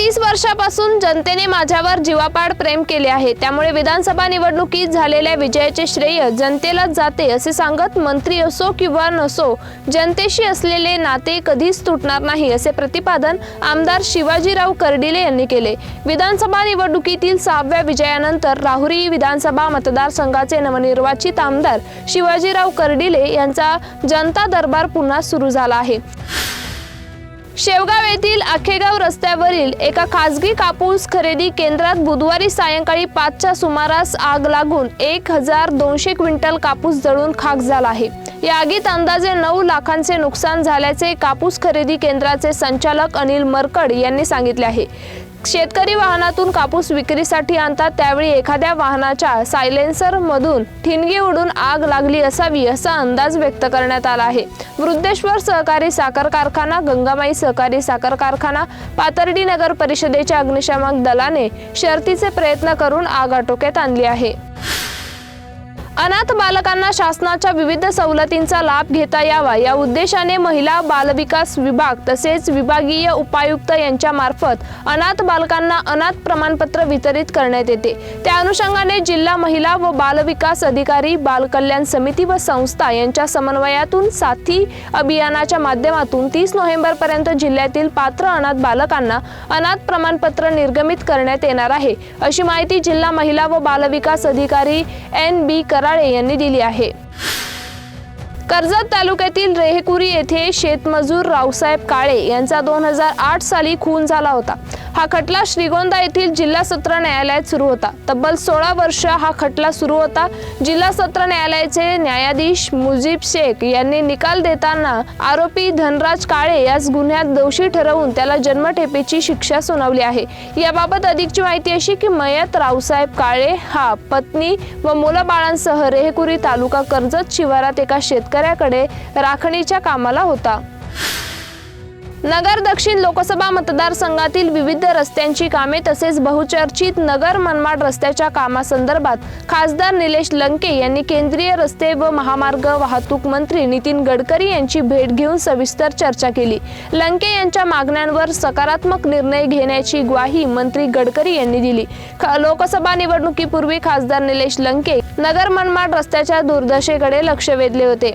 तीस वर्षापासून जनतेने माझ्यावर जीवापाड प्रेम केले आहे. त्यामुळे विधानसभा निवडणुकीत झालेल्या विजयाचे श्रेय जनतेलाच जाते असे सांगत मंत्री असो किंवा नसो जनतेशी असलेले नाते कधीच तुटणार नाही असे प्रतिपादन आमदार शिवाजीराव कर्डिले यांनी केले. विधानसभा निवडणुकीतील सहाव्या विजयानंतर राहुरी विधानसभा मतदारसंघाचे नवनिर्वाचित आमदार शिवाजीराव कर्डिले यांचा जनता दरबार पुन्हा सुरू झाला आहे. शेवगाव येथील आखेगाव रस्त्यावरील एका खासगी कापूस खरेदी केंद्रात बुधवारी सायंकाळी पाचच्या सुमारास आग लागून एक हजार दोनशे क्विंटल कापूस जळून खाक झाला आहे. या आगीत अंदाजे नऊ लाखांचे नुकसान झाल्याचे कापूस खरेदी केंद्राचे संचालक अनिल मरकड यांनी सांगितले आहे. शेतकरी वाहनातून कापूस विक्रीसाठी आणतात त्यावेळी एखाद्या वाहनाच्या सायलेन्सर मधून ठिणगी उडून आग लागली असावी असा अंदाज व्यक्त करण्यात आला आहे. वृद्धेश्वर सहकारी साखर कारखाना गंगामाई सहकारी साखर कारखाना पाथर्डी नगर परिषदेच्या अग्निशामक दलाने शर्तीचे प्रयत्न करून आग आटोक्यात आणली आहे. अनाथ बालकांना शासनाच्या विविध सवलतींचा लाभ घेता यावा. या उद्देशाने महिला बालविकास विभाग तसेच विभागीय उपायुक्त यांच्या मार्फत अनाथ बालकांना अनाथ प्रमाणपत्र वितरित करण्यात येते. त्या अनुषंगाने जिल्हा महिला व बालविकास अधिकारी बालकल्याण समिती व संस्था यांच्या समन्वयातून साथी अभियानाच्या माध्यमातून तीस नोव्हेंबर पर्यंत जिल्ह्यातील पात्र अनाथ बालकांना अनाथ प्रमाणपत्र निर्गमित करण्यात येणार आहे. अशी माहिती जिल्हा महिला व बालविकास अधिकारी एन बी कराळे यांनी दिली आहे. कर्जत तालुक्यातील रेहेकुरी येथे शेतमजूर रावसाहेब काळे यांचा दोन हजार आठ साली खून झाला होता. हा खटला श्रीगोंदा येथील जिल्हा सत्र न्यायालयात सुरू होता. तब्बल सोळा वर्ष हा खटला सुरू होता. जिल्हा सत्र न्यायालयाचे न्यायाधीश मुजीब शेख यांनी निकाल देताना आरोपी धनराज काळे याच गुन्ह्यात दोषी ठरवून त्याला जन्मठेपेची शिक्षा सुनावली आहे. याबाबत अधिकची माहिती अशी की मयत रावसाहेब काळे हा पत्नी व मुलाबाळांसह रेहकुरी तालुका कर्जत शिवारात एका शेतकऱ्याकडे राखणीच्या कामाला होता. नगर दक्षिण लोकसभा मतदारसंघातील विविध रस्त्यांची कामे तसेच बहुचर्चित नगर मनमाड रस्त्याच्या कामासंदर्भात खासदार निलेश लंके यांनी केंद्रीय रस्ते व महामार्ग वाहतूक मंत्री नितीन गडकरी यांची भेट घेऊन सविस्तर चर्चा केली. लंके यांच्या मागण्यांवर सकारात्मक निर्णय घेण्याची ग्वाही मंत्री गडकरी यांनी दिली. लोकसभा निवडणुकीपूर्वी खासदार निलेश लंके नगर मनमाड रस्त्याच्या दुर्दशेकडे लक्ष वेधले होते.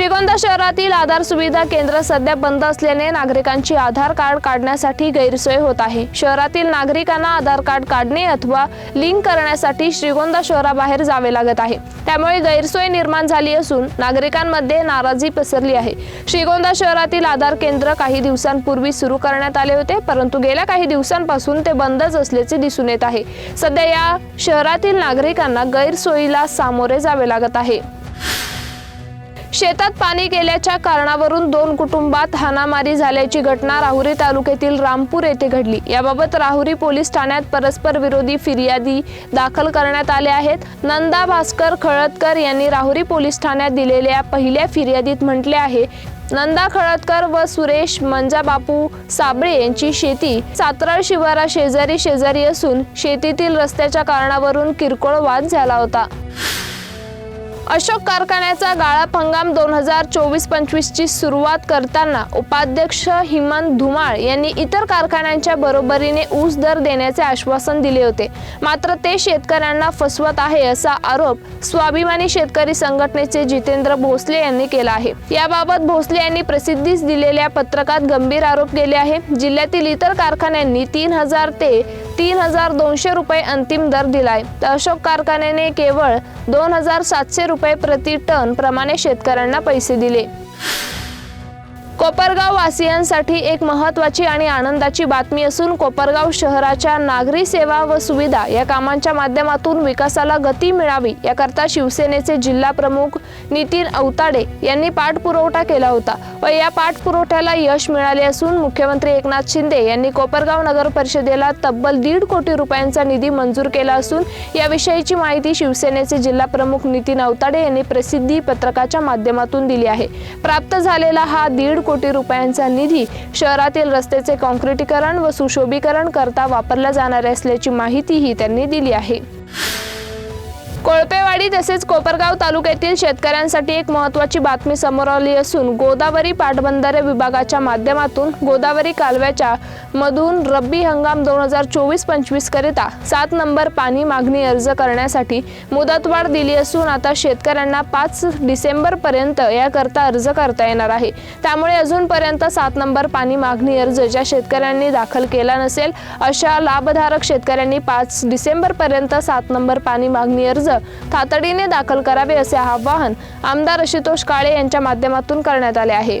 श्रीगोंदा शहरातील आधार सुविधा केंद्र सध्या बंद असल्याने नागरिकांची आधार कार्ड काढण्यासाठी गैरसोय होत आहे. शहरातील नागरिकांना आधार कार्ड काढणे अथवा लिंक करण्यासाठी श्रीगोंदा शहराबाहेर जावे लागत आहे. त्यामुळे गैरसोय निर्माण झाली असून नागरिकांमध्ये नाराजी पसरली आहे. श्रीगोंदा शहरातील आधार केंद्र काही दिवसांपूर्वी सुरू करण्यात आले होते परंतु गेल्या काही दिवसांपासून ते बंदच असल्याचे दिसून येत आहे. सध्या या शहरातील नागरिकांना गैरसोयीला सामोरे जावे लागत आहे. शेतात पाणी गेल्याच्या कारणावरून दोन कुटुंबात हाणामारी झाल्याची घटना राहुरी तालुक्यातील रामपूर येथे घडली. याबाबत राहुरी पोलीस ठाण्यात परस्पर विरोधी फिर्यादी दाखल करण्यात आल्या आहेत. नंदा भास्कर खळदकर यांनी राहुरी पोलीस ठाण्यात दिलेल्या पहिल्या फिर्यादीत म्हटले आहे नंदा खळदकर व सुरेश मंजाबापू साबळे यांची शेती सातराळ शिवारा शेजारी शेजारी असून शेतीतील रस्त्याच्या कारणावरून किरकोळ वाद झाला होता. अशोक कारखान्याचा गाळप हंगाम दोन हजार चोवीस पंचवीसची सुरुवात करताना उपाध्यक्ष हिमंत धुमाळ यांनी इतर कारखान्यांच्या बरोबरीने ऊस दर देण्याचे आश्वासन दिले होते. मात्र ते शेतकऱ्यांना फसवत आहे असा आरोप स्वाभिमानी शेतकरी संघटनेचे जितेंद्र भोसले यांनी केला आहे. याबाबत भोसले यांनी प्रसिद्धीस दिलेल्या पत्रकात गंभीर आरोप केले आहे. जिल्ह्यातील इतर कारखान्यांनी तीन हजार ते तीन हजार दोनशे रुपये अंतिम दर दिलाय. तर अशोक कारखान्याने केवळ दोन हजार सातशे रुपये प्रति टन प्रमाणे शेतकऱ्यांना पैसे दिले. कोपरगाव वासियांसाठी एक महत्त्वाची आणि आनंदाची बातमी असून कोपरगाव शहराच्या नागरी सेवा व सुविधा या कामांच्या माध्यमातून विकासाला गती मिळावी याकरता शिवसेनेचे जिल्हा प्रमुख नितीन अवताडे यांनी पाठपुरवठा केला होता व या पाठपुरवठ्याला यश मिळाले असून मुख्यमंत्री एकनाथ शिंदे यांनी कोपरगाव नगर परिषदेला तब्बल दीड कोटी रुपयांचा निधी मंजूर केला असून याविषयीची माहिती शिवसेनेचे जिल्हा प्रमुख नितीन अवताडे यांनी प्रसिद्धी पत्रकाच्या माध्यमातून दिली आहे. प्राप्त झालेला हा दीड कोटी रुपयांचा निधी शहरातील रस्त्याचे कॉन्क्रिटीकरण व सुशोभीकरण करता वापरला जाणार असल्याची माहितीही त्यांनी दिली आहे. कोळपेवाडी तसेच कोपरगाव तालुक्यातील शेतकऱ्यांसाठी एक महत्त्वाची बातमी समोर आली असून गोदावरी पाटबंधारे विभागाच्या माध्यमातून गोदावरी कालव्याच्या मधून रब्बी हंगाम दोन हजार चोवीस पंचवीस करिता सात नंबर पाणी मागणी अर्ज करण्यासाठी मुदतवाढ दिली असून आता शेतकऱ्यांना पाच डिसेंबर पर्यंत याकरता अर्ज करता येणार आहे. त्यामुळे अजूनपर्यंत सात नंबर पाणी मागणी अर्ज ज्या शेतकऱ्यांनी दाखल केला नसेल अशा लाभधारक शेतकऱ्यांनी पाच डिसेंबर पर्यंत सात नंबर पाणी मागणी अर्ज तातडीने दाखल करावे असे आवाहन आमदार आशुतोष काळे यांच्या माध्यमातून करण्यात आले आहे.